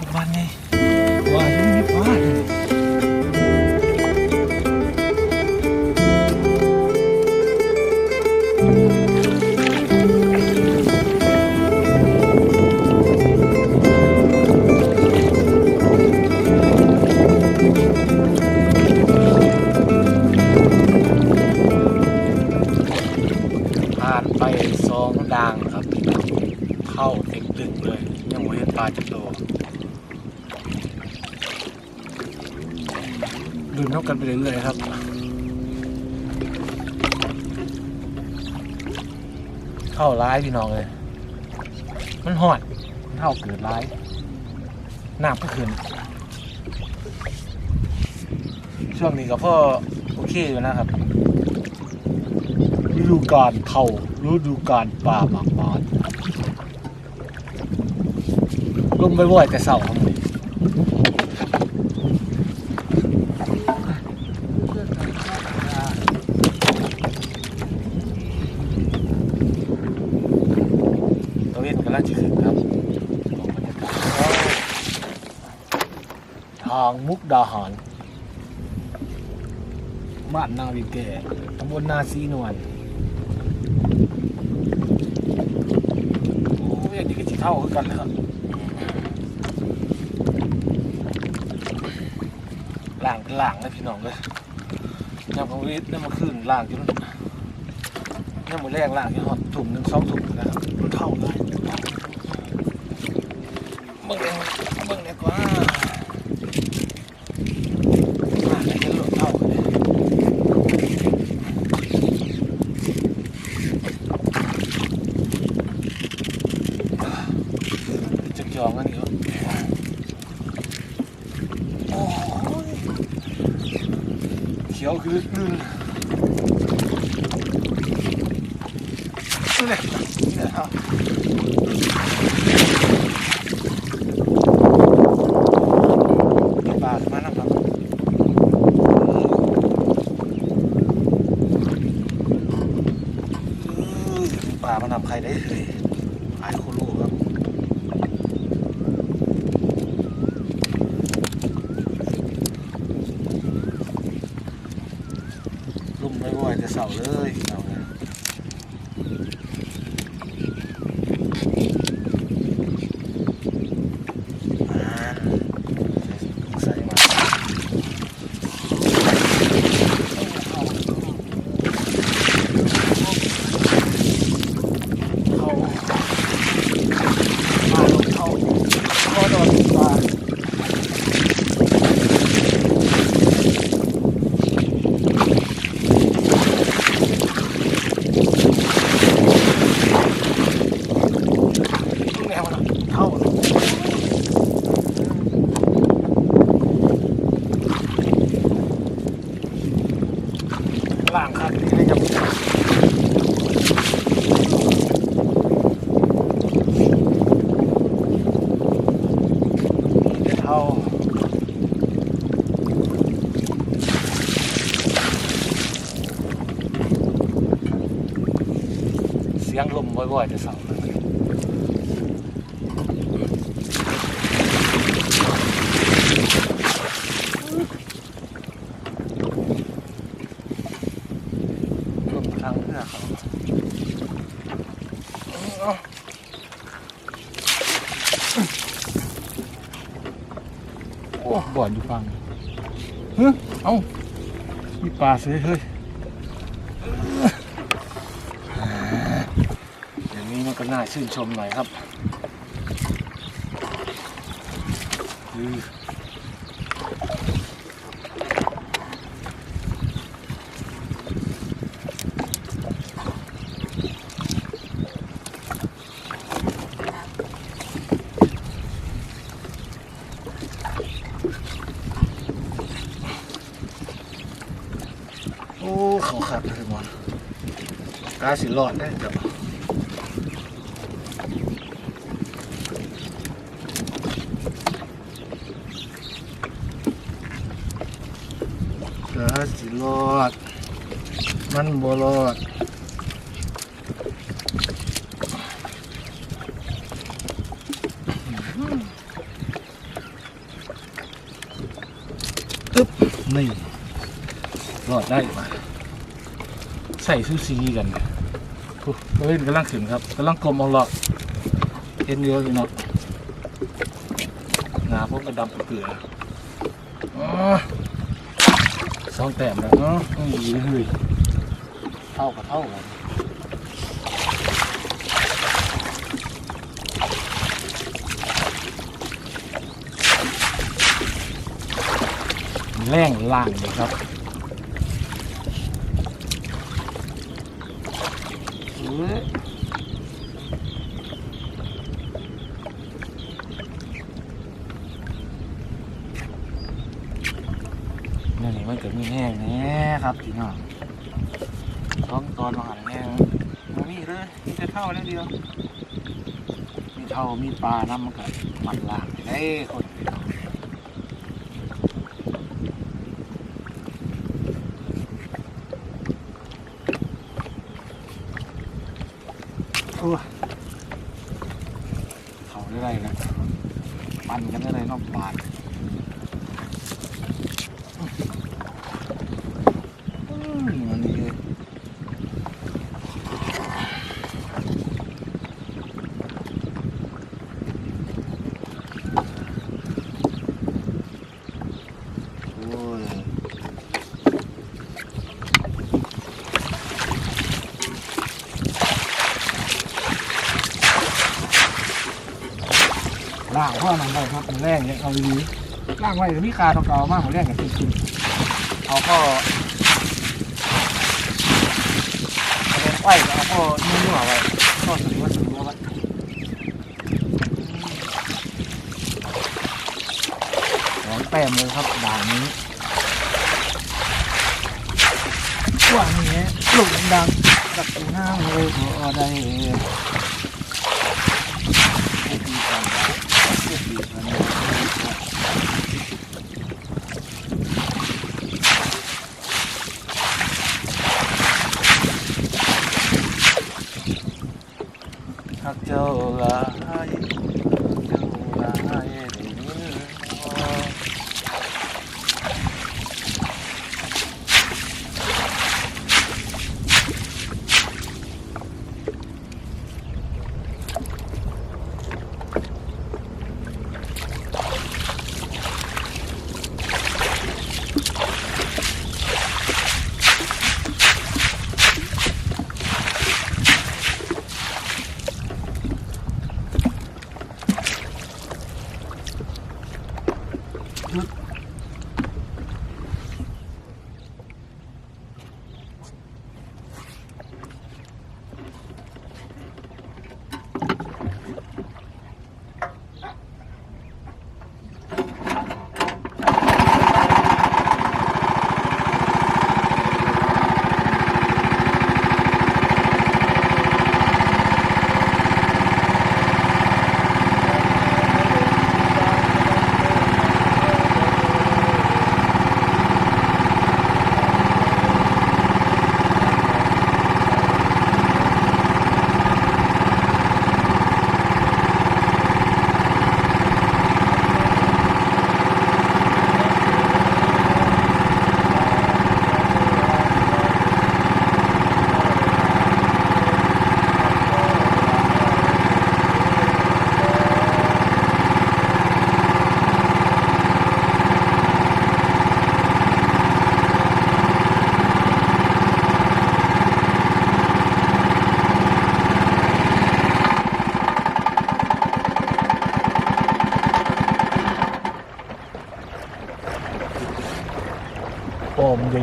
ผมวันไาร้ายพี่น้องเลยมันหอดมันเท่าเกิดร้ายน้ำก็ขึ้นช่วงนี้ก็พ่อโอเคอยู่นะครับฤดูกาลเขาฤดูกาลป่าหมากมานลมไปบ่อยแต่เสาครับนี่ตะเวนกำลังจะขึ้นครับของบรรยากาศ ทางมุกดาหารบ้านนาวิเกตำบลนาซีนวลโอ้ยอันนี้ก็จีเท่ากันนะครับล่างเป็นล่างเลยพี่น้องเลยยำของวิทย์นี่มาขึ้นล่างจนนี่มือแรกล่างจนหอดถุงหนึ่งสองถุงนะครับมันเท่าเลยเบิ่งเองเบิ่งเนี่ยกว่ามาแล้วเห็นหลุดเท่าเลย จักจองอันนี้ครับโอ้ยเขียวคือลื่นนี่นี่ครับปลามาแล้วครับปลามานำใครได้เลยหายโคโลครับ ลุ่มไม่ไหวจะ เสาเลยเราเนี่ยอ่าใส่มาเข้ามาลงเข้าก็โดนปลา แนวมันเท่า ว่างครับที่ให้จับเสียงลมบ่อยๆจะเสาเลย ลงทางเพื่อเขาโอ้บ่อนอยู่ฟังเฮ้ยเอ้ามี ปลาเสียเฮ้ยอย่างนี้มันก็น่าชื่นชมหน่อยครับอือ โอ้ เขาขัดเลยมัน กาสิรอดได้จ้ะกาสิรอด มันบ่รอดอึ๊บนี่รอดได้มาใส่ซูซีกันโอ้ เฮ้ยกำลังขึ้นครับกำลังกลมเอาหลอกเอ็นเยอะอยู่เนาะงาพวกกระดำเกลืออ๋อสองแต้มแล้วเนาะต้องดีเฮ้ยเท่ากับเท่ากันแรงล่างเลยครับเอ้ยนี่นี่มันเกิดมีแห้งแน่ครับ พี่น้องต้องตอนมาหันแห้งมันมีเลยมีแต่เท่าแล้วเดียว มีเท่ามีปลาน้ำมันก็มันลางไปได้คนพี่น้อง โอ้ยเขาได้ไรนะปั่นกันได้ไรนอกบานอืมอันนี้เลยโอ้ย ล่างเพราะมันได้ครับมันแรงเนี่ยเอาดีๆล่างไว้เดี๋ยวมีคาเก่ามากมันแรงกันจริงๆเอาก็เอาเล่นไว้เอาก็นุ่มๆไว้ก็สลิวสลิวไว้สองแต้มเลยครับด่านนี้กว่านี้ลูกดังกับตีห้าเลยพอได้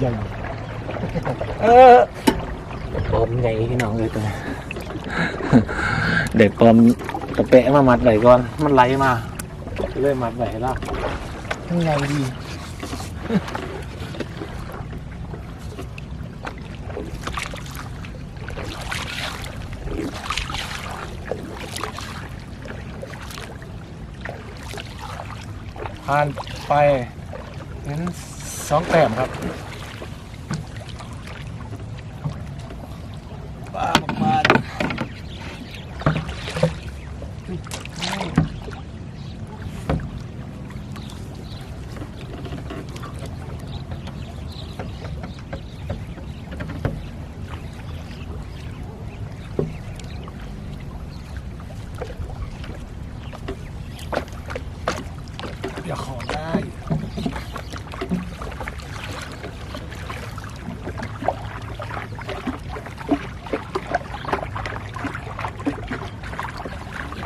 ใหญ่เออปอมใหญ่พี่น้องเลยตัวเด็กปอมกระเปะมามัดไหลก่อน มันไหลมาเลยมัดไหลแล้วยังไงดีผ่านไปเห็นสองแต้มครับป้ามา อย่าขอได้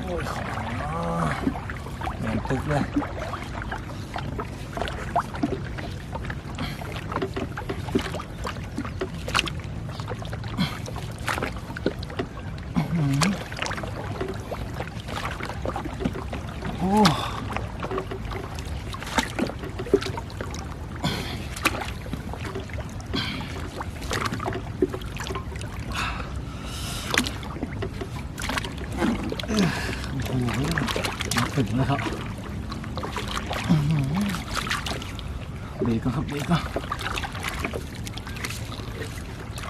โอ้ยขอเหมือนตึกเลย โอ้โอ้โหมา ถึงแล้วครับเบรกก็ครับเบรกก่อน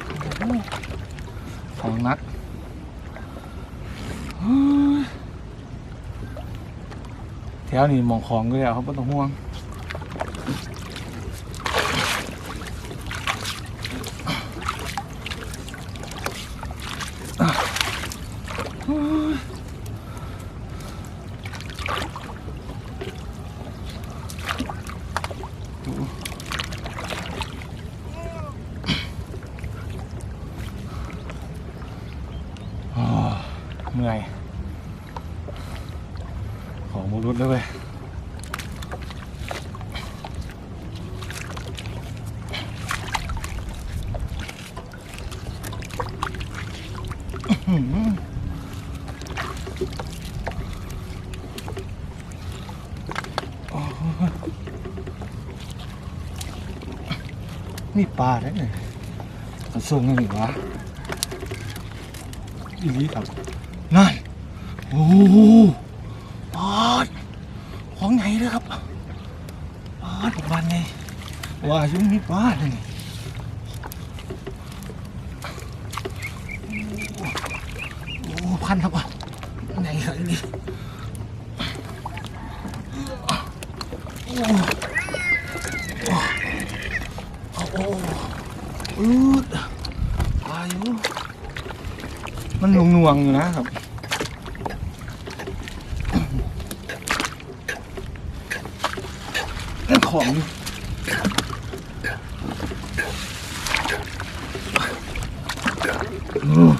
โอ้โหสองนัดแถวนี้มองของก็แล้วครับไม่ต้องห่วงอะโอ้ยอ่าเมื่อย ของมูรุดแล้วเว้ยอื้อหือโอ้ยนี่ปลาได้ไงมันส่งยังไงวะอีนี้ครับนั่น โอ้โหปอดของไหนเลยครับปอดวันไง ว่ายุ่งมีปลาเลยโอ้พันครับอะไหนครับนี่โอ้โอ้โหอืดปลาอยู่มันหน่วงๆอยู่นะครับเรื่องของอืม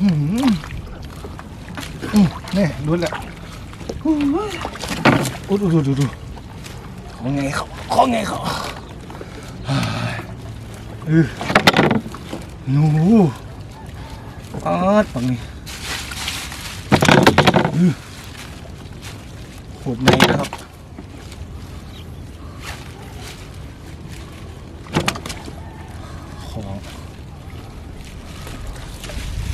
อืมอืมนี่ดูแหละอู้หู ดูดูดูของไงเขาของไงเขาเออหนูปาดปังนี่ขูดในนะครับของ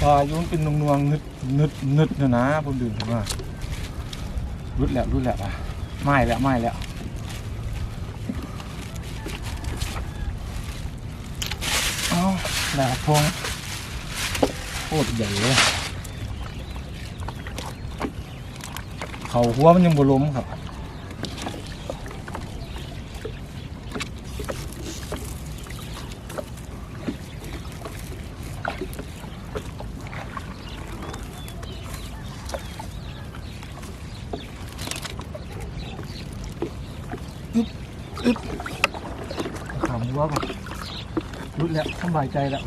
ปลายุนเป็นนวงนงๆนึดนึดนึดนะนะผมดื่มว่ารุดแล้วรุดแล้วอะ ไม่แล้วไม่แล้วเอาดาบพงโคตรใหญ่เลยเขาหัวมันยังบล้มครับอึ๊บขามหัวก่อนรุดแล้วส บายใจแล้ว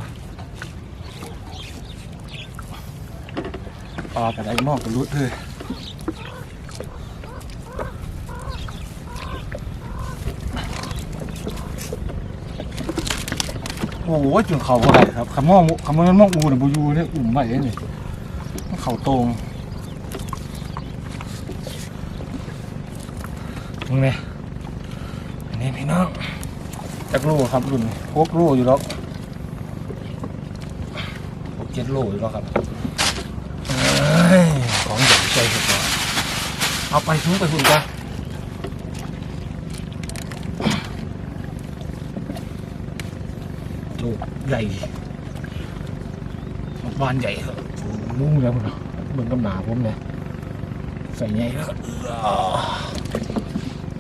ปลากระไดหมอกกระรุดเลยโอ้โหจนเขาอะไรครับคำมองคำว่านั้นมองอูนะบูยูเนี่ยอุ่มใหม่เลยมันเขาตรงมึงเนี่ยอันนี้พี่น้องจักโลครับรุ่นพวกโลอยู่แล้วพก เจ็ดโลอยู่แล้วครับเอ้ยของใหญ่ใจสุดยอดเอาไปทุ่งไปหุ่นกันลูกใหญ่บานใหญ่ครับลุงแล้วมันเหมือนกับหนาผมเนี่ยใส่ใหญ่แล้วก็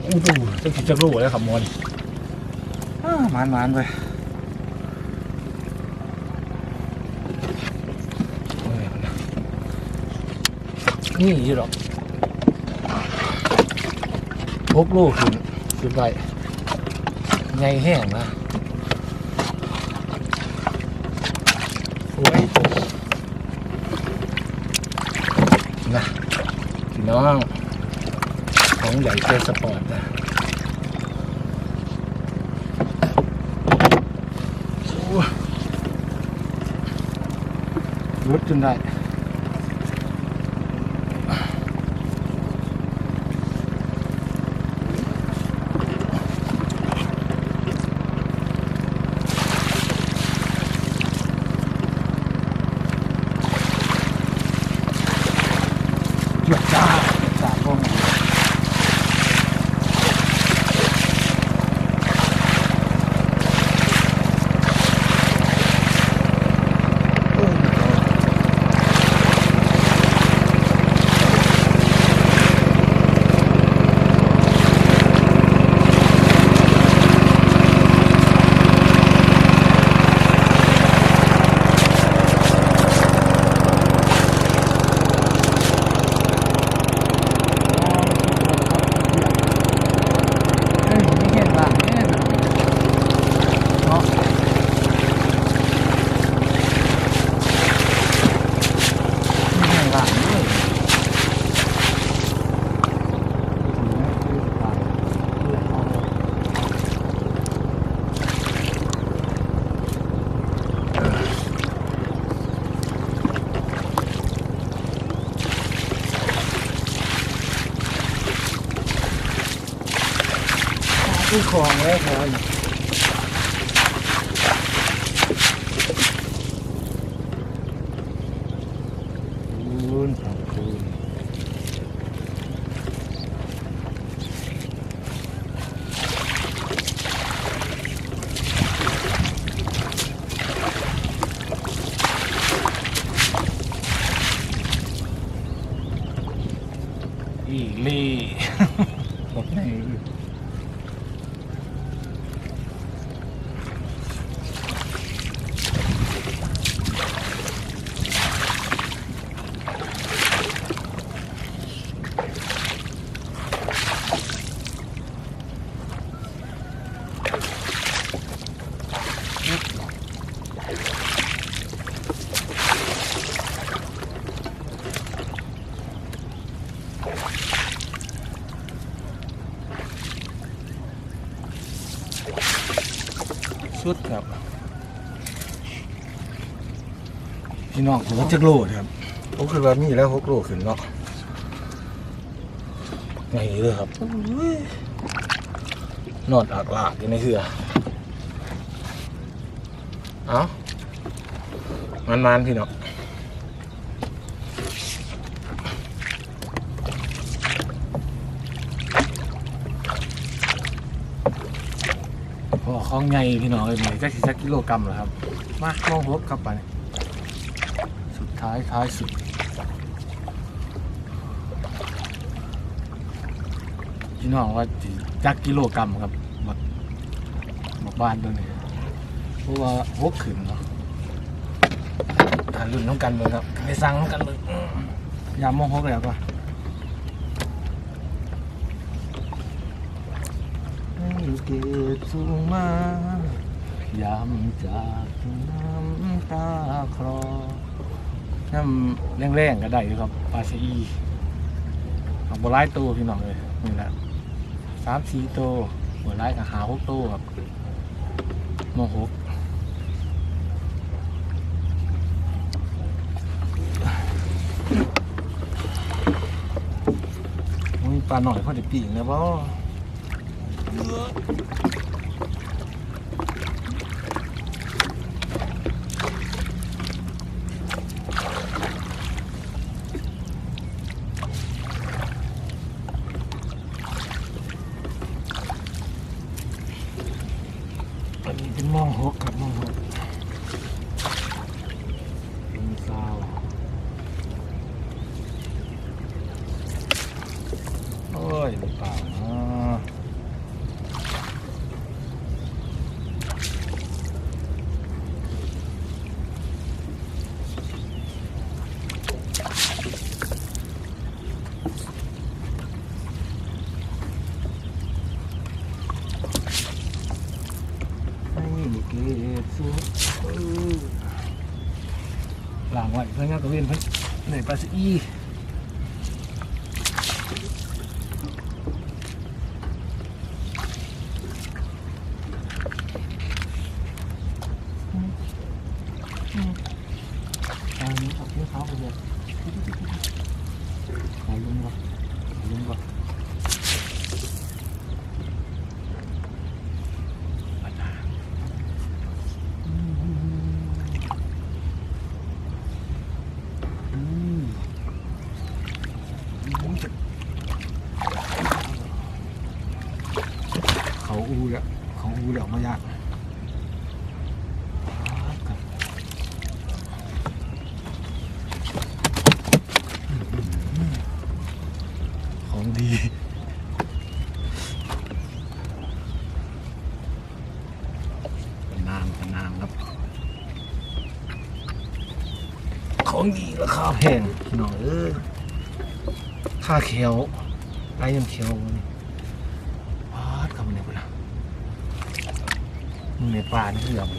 โอ้โหจะคิดจะรู้แล้วครับมอนอ้ามานมานๆไปเอ้ยมันนะ นี่อยู่หรอกพกลูกขึ้นขึ้นไปไงแห้งนะโอ้ยนะพี่น้อง ของใหญ่เจสปอร์ตนะรถจนได้ หยุดจ้าสามโมงเฮ้ยไม่เห็นว่ะแน่เลยเนาะไม่เห็นว่ะเลยคือของแล้วครับคุณขอบคุณ อีลี่ ผมไหน น้องผมว่าจะโลดครับผมคือว่ามีแล้วหกโลขึ้นเนาะไงเลยครับอุ้ยนอนอากลากอยู่ในเหือเอามันมันๆพี่น้องพอของไงพี่น้องเลยนี่จะสิสักกิโลกรัมเหรอครับ มาลองพบครับไปสุด ท้ายท้ายสุดพี่น้องว่าสิจักกิโลกรัมครับหมดหมดบ้านตัวนี้เพราะว่าหกขึ้นเนาะทานรุ่นน้องกันเลยครับไม่สั่งน้องกันเลยอื้อยามโมงหกแล้วก็ให้เก็บสูงมายามจากน้ำตาคลอ น้ำแรงๆก็ได้อยู่ครับปลาซีอีเอาบัวไล่ตัวพี่น้องเลยนี่แหละสามสี่ตัวบัวไล่กับหาหกตัวครับโมหกมีปลาหน่อยพอด้ปีกนะบ่ ยหรือเปล่าหลังไหวเพื่อนก็เวียนเพื่อนในปลาซี ราคาแพงพี่น้องเอ้ยค่าเขียวไอ้ยังเขียวนี่ปาดเข้ามาในพุ่นนะมึงในป่านี่คืออะไร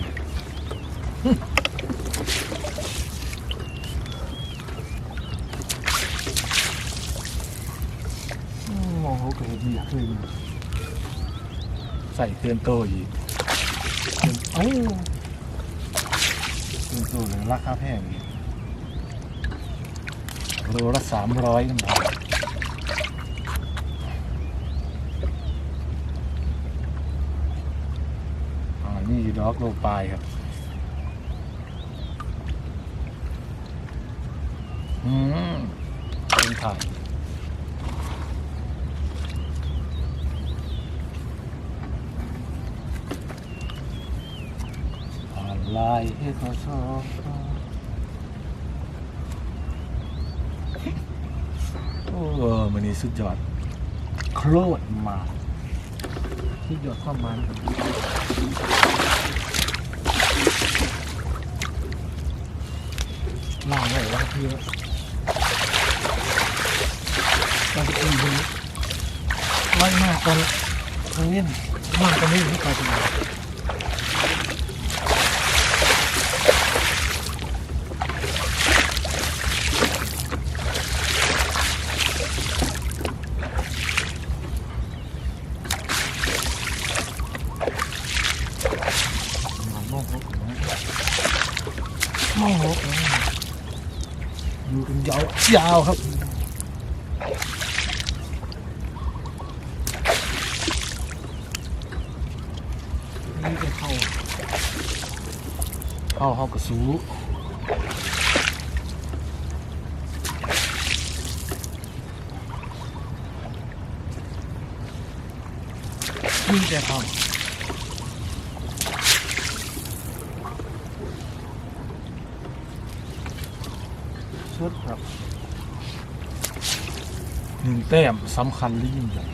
มองเขาเกิดมีอยากเลยมันใส่เกินโตอีกเกินเอ้าเกินโตเลยราคาแพงอีก โลละสามร้อยนบาทอ่านี่ดอกโลปลายครับ อืมเป็นถ่ายอะไรให้เขาชอบโอ้มันนี่ สุดยอด โคตรมาสุดยอดความมันล่างไว้ว่าคือตอนที่อื่นดูไล่มากตอนเล่นมากกันไม่อยู่ที่ปลายปีมันมองหกนะมองหกนะ อยู่กัน ยาวครับ นี่จะเข้าเข้าเข้ากระสูนี่จะเข้าชุดครับ หนึ่งแต้มสำคัญและยิ่งใหญ่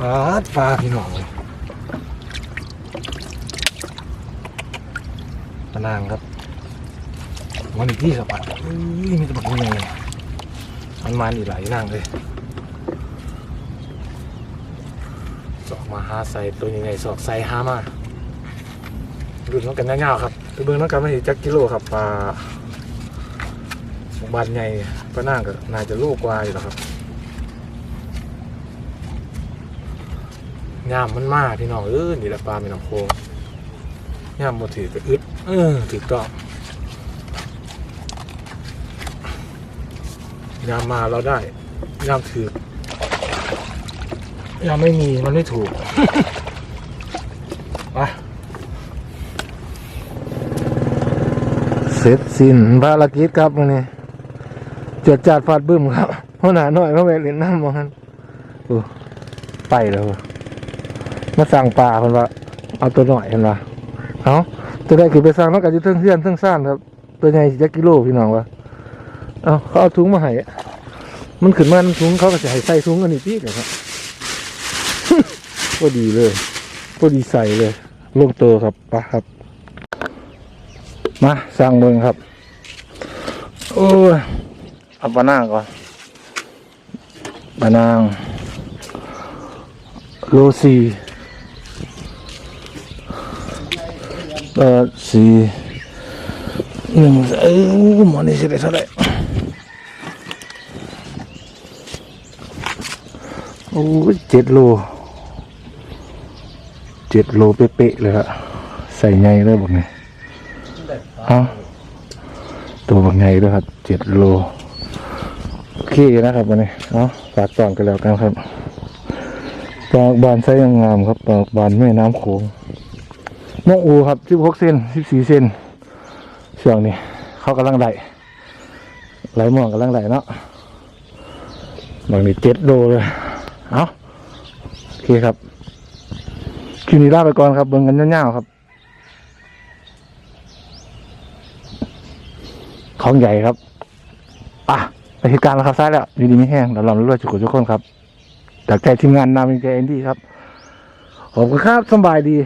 ปลาดปลาพี่น้องปลานางครับ วันอีกที่สปัดอุ้ยมีตะบักยังไงมันมันอีกหลายนั่งเลยสอกมาหาใส่ตัวยังไงสอกใส่หามาดูน้องกันยาวๆครับไปเบิ่งน้องกันไม่ถึงจักกิโลครับปลาบานใหญ่ปลานั่งก็น่าจะโลกกว่าอยู่แล้วครับยามมันมากพี่น้องเออนี่แหละปลาเป็นน้ำโคงยามมาถือก็อึดเออถือต้อง ยามมาเราได้ยามถือยามไม่มีมันไม่ถูกไปเสร็จสิ้นภารกิจครับวันนี้จดจัดฟาดบึ้มครับเพราะหนาหน่อยเขาไปเล่นน้ำมันโอ้ไปแล้วมาสั่งปลาเพิ่นว่า เอาตัวหน่อยเห็นว่าเอาตัวใดคือไปสั่งนอกจากจะเทิงเพื่อนเทิงซ่านครับ ตัวใหญ่สิจักกิโลพี่น้องวะ เอาเขาเอาถุงมาให้มันขึ้นมาน้ำถุงเขาก็จะให้ใส่ถุงอันนี้พี่เดี๋ยครับพอดีเลยพอดีใส่เลยลูกตัวครับไปครับ มาสร้างเมืองครับ โอ้ยเอาปลานางก่อนปลานาง โลสีเออสีหนึ่งเออหมอนี่สิได้เท่าไหร่ อ้ยเจ็ดโลเจ็ดโลเป๊ะๆเลยครับใส่ไงเลยบอกไงเอ้าตัวบักไงด้วยครับเจ็ดโลโอเคนะครับวันนี้เอ้าฝากตอนกันแล้วกันครับปลากบานไซส์งามครับปลากบานแม่น้ำโขงนกอูครับสิบหกเซนสิบสี่เซนช่วงนี้เขากำลังไหลไหลหมองกำลังไหลเนาะบางนี่เจ็ดโลเลย เอาโอเคครับคลิปนี้ลาไปก่อนครับ เบิ่งกันยาๆครับ ของใหญ่ครับ อะไปเหตุการณ์แล้วครับซ้ายแล้วดีดีไม่แห้งเราลองรวยๆจุกทุกคนครับ จากใจทีมงานนามินใจเอ็นดี้ครับ ขอบคุณครับสบายดี